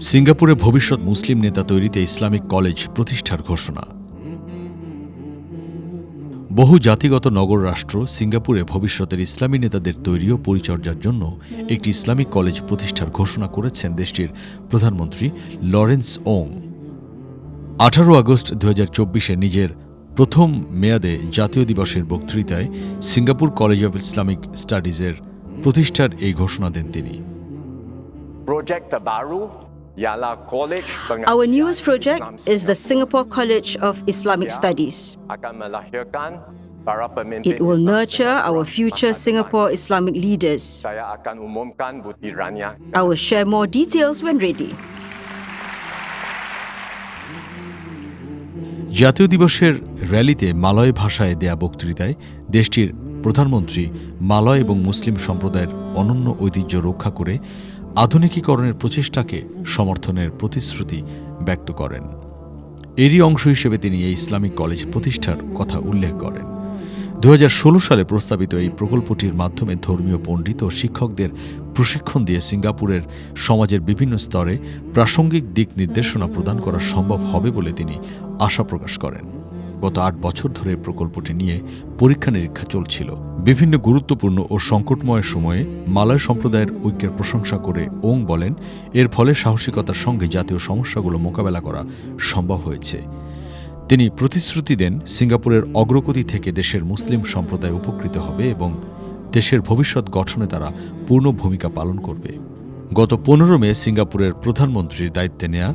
সিঙ্গাপুরে ভবিষ্যৎ মুসলিম নেতা তৈরিতে ইসলামিক কলেজ প্রতিষ্ঠার ঘোষণা। বহু জাতিগত নগর রাষ্ট্র সিঙ্গাপুরে ভবিষ্যতের ইসলামী নেতাদের তৈরি ও পরিচর্যার জন্য একটি ইসলামিক কলেজ প্রতিষ্ঠার ঘোষণা করেছেন দেশটির প্রধানমন্ত্রী লরেন্স ওং। আঠারো আগস্ট দু হাজার নিজের প্রথম মেয়াদে জাতীয় দিবসের বক্তৃতায় সিঙ্গাপুর কলেজ অব ইসলামিক স্টাডিজের প্রতিষ্ঠার এই ঘোষণা দেন তিনি। Our newest project is the Singapore College of Islamic Studies. It will nurture our future Singapore. Islamic leaders. I will share more details when ready. জাতীয় দিবসের র্যালিতে মালয় ভাষায় দেয়া বক্তৃতায় দেশটির প্রধানমন্ত্রী মালয় এবং মুসলিম সম্প্রদায়ের অনন্য ঐতিহ্য রক্ষা করে আধুনিকীকরণের প্রচেষ্টাকে সমর্থনের প্রতিশ্রুতি ব্যক্ত করেন। এরই অংশ হিসেবে তিনি এই ইসলামিক কলেজ প্রতিষ্ঠার কথা উল্লেখ করেন। দু হাজার ষোলো সালে প্রস্তাবিত এই প্রকল্পটির মাধ্যমে ধর্মীয় পণ্ডিত ও শিক্ষকদের প্রশিক্ষণ দিয়ে সিঙ্গাপুরের সমাজের বিভিন্ন স্তরে প্রাসঙ্গিক দিক নির্দেশনা প্রদান করা সম্ভব হবে বলে তিনি আশা প্রকাশ করেন। গত আট বছর ধরে প্রকল্পটি নিয়ে পরীক্ষা নিরীক্ষা চলছিল। বিভিন্ন গুরুত্বপূর্ণ ও সংকটময় সময়ে মালয় সম্প্রদায়ের ঐক্যের প্রশংসা করে ওং বলেন, এর ফলে সাহসিকতার সঙ্গে জাতীয় সমস্যাগুলো মোকাবেলা করা সম্ভব হয়েছে। তিনি প্রতিশ্রুতি দেন, সিঙ্গাপুরের অগ্রগতি থেকে দেশের মুসলিম সম্প্রদায় উপকৃত হবে এবং দেশের ভবিষ্যৎ গঠনে তারা পূর্ণ ভূমিকা পালন করবে। গত পনেরো মে সিঙ্গাপুরের প্রধানমন্ত্রীর দায়িত্বে নেয়া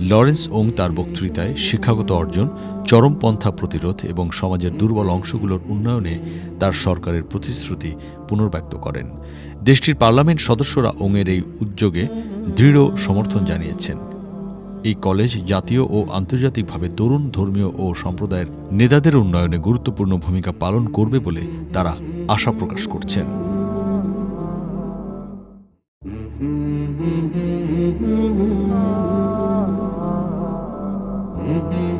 লরেন্স ওং তার বক্তৃতায় শিক্ষাগত অর্জন চরমপন্থা প্রতিরোধ এবং সমাজের দুর্বল অংশগুলোর উন্নয়নে তার সরকারের প্রতিশ্রুতি পুনর্ব্যক্ত করেন। দেশটির পার্লামেন্ট সদস্যরা ওংয়ের এই উদ্যোগে দৃঢ় সমর্থন জানিয়েছেন। এই কলেজ জাতীয় ও আন্তর্জাতিকভাবে তরুণ ধর্মীয় ও সম্প্রদায়ের নেতাদের উন্নয়নে গুরুত্বপূর্ণ ভূমিকা পালন করবে বলে তারা আশা প্রকাশ করছেন। Mm-hmm.